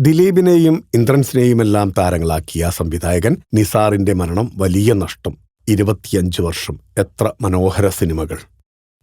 ദിലീപിനെയും ഇന്ദ്രൻസിനെയുമെല്ലാം താരങ്ങളാക്കിയ സംവിധായകൻ നിസാറിന്റെ മരണം വലിയ നഷ്ടം. ഇരുപത്തിയഞ്ച് വർഷം. എത്ര മനോഹര സിനിമകൾ.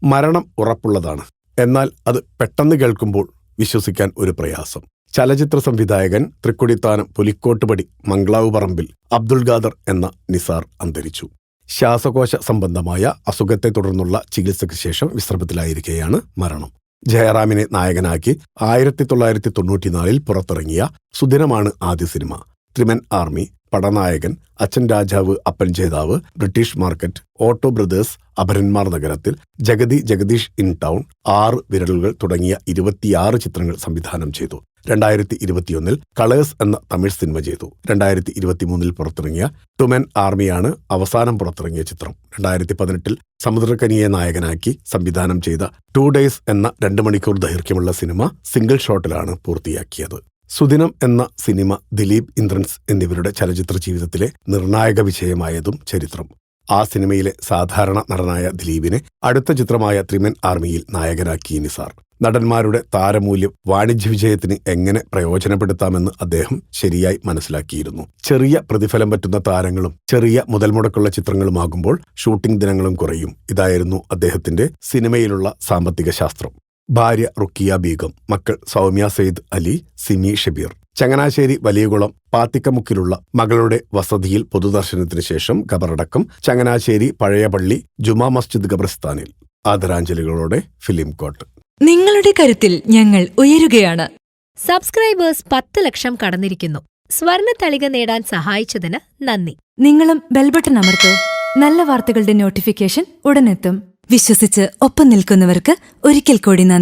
മരണം ഉറപ്പുള്ളതാണ്. എന്നാൽ അത് പെട്ടെന്ന് കേൾക്കുമ്പോൾ വിശ്വസിക്കാൻ ഒരു പ്രയാസം. ചലച്ചിത്ര സംവിധായകൻ തൃക്കൊടിത്താനം പുലിക്കോട്ടുപടി മംഗ്ലാവ് പറമ്പിൽ അബ്ദുൾ ഖാദർ എന്ന നിസാർ അന്തരിച്ചു. ശ്വാസകോശ സംബന്ധമായ അസുഖത്തെ തുടർന്നുള്ള ചികിത്സയ്ക്ക് ശേഷം വിശ്രമത്തിലായിരിക്കെയാണ് മരണം. ജയറാമിനെ നായകനാക്കി ആയിരത്തി തൊള്ളായിരത്തി തൊണ്ണൂറ്റിനാലിൽ പുറത്തിറങ്ങിയ സുദിനമാണ് ആദ്യ cinema. ത്രിമൻ army പടനായകൻ Achan Rajavu Appan Jethavu British Market Auto Brothers Aparanmar നഗരത്തിൽ ജഗതി ജഗദീഷ് ഇൻ ടൗൺ ആറ് വിരലുകൾ തുടങ്ങിയ ഇരുപത്തിയാറ് ചിത്രങ്ങൾ സംവിധാനം ചെയ്തു. രണ്ടായിരത്തി ഇരുപത്തിയൊന്നിൽ കളേഴ്സ് എന്ന തമിഴ് സിനിമ ചെയ്തു. രണ്ടായിരത്തി ഇരുപത്തിമൂന്നിൽ പുറത്തിറങ്ങിയ ടുമെൻ ആർമിയാണ് അവസാനം പുറത്തിറങ്ങിയ ചിത്രം. രണ്ടായിരത്തി പതിനെട്ടിൽ സമുദ്രക്കനിയെ നായകനാക്കി സംവിധാനം ചെയ്ത ടു ഡേയ്സ് എന്ന രണ്ട് മണിക്കൂർ ദൈർഘ്യമുള്ള സിനിമ സിംഗിൾ ഷോട്ടിലാണ് പൂർത്തിയാക്കിയത്. സുദിനം എന്ന സിനിമ ദിലീപ് ഇന്ദ്രൻസ് എന്നിവരുടെ ചലച്ചിത്ര ജീവിതത്തിലെ നിർണായക വിജയമായതും ചരിത്രം. ആ സിനിമയിലെ സാധാരണ നടനായ ദിലീപിനെ അടുത്ത ചിത്രമായ ത്രിമൻ ആർമിയിൽ നായകനാക്കി നിസാർ. നടന്മാരുടെ താരമൂല്യം വാണിജ്യ വിജയത്തിന് എങ്ങനെ പ്രയോജനപ്പെടുത്താമെന്ന് അദ്ദേഹം ശരിയായി മനസ്സിലാക്കിയിരുന്നു. ചെറിയ പ്രതിഫലം പറ്റുന്ന താരങ്ങളും ചെറിയ മുതൽ മുടക്കുള്ള ചിത്രങ്ങളുമാകുമ്പോൾ ഷൂട്ടിംഗ് ദിനങ്ങളും കുറയും. ഇതായിരുന്നു അദ്ദേഹത്തിന്റെ സിനിമയിലുള്ള സാമ്പത്തിക ശാസ്ത്രം. ഭാര്യ റുക്കിയ ബീഗം മക്കൾ സൗമ്യ സെയ്ദ് അലി സിമി ഷബീർ. ചങ്ങനാശ്ശേരി വലിയകുളം പാത്തിക്കമുക്കിലുള്ള മകളുടെ വസതിയിൽ പൊതുദർശനത്തിന് ശേഷം ഖബറടക്കം ചങ്ങനാശ്ശേരി പഴയപള്ളി ജുമാ മസ്ജിദ് ഖബർസ്ഥാനിൽ. ആദരാഞ്ജലികളോടെ ഫിലിം കോട്ട്. നിങ്ങളുടെ കരുത്തിൽ ഞങ്ങൾ ഉയരുകയാണ്. സബ്സ്ക്രൈബേഴ്സ് പത്ത് ലക്ഷം കടന്നിരിക്കുന്നു. സ്വർണ തളിക നേടാൻ സഹായിച്ചതിന് നന്ദി. നിങ്ങളും ബെൽബട്ടൺ അമർത്തോ. നല്ല വാർത്തകളുടെ നോട്ടിഫിക്കേഷൻ ഉടനെത്തും. വിശ്വസിച്ച് ഒപ്പം നിൽക്കുന്നവർക്ക് ഒരിക്കൽ കൂടി നന്ദി.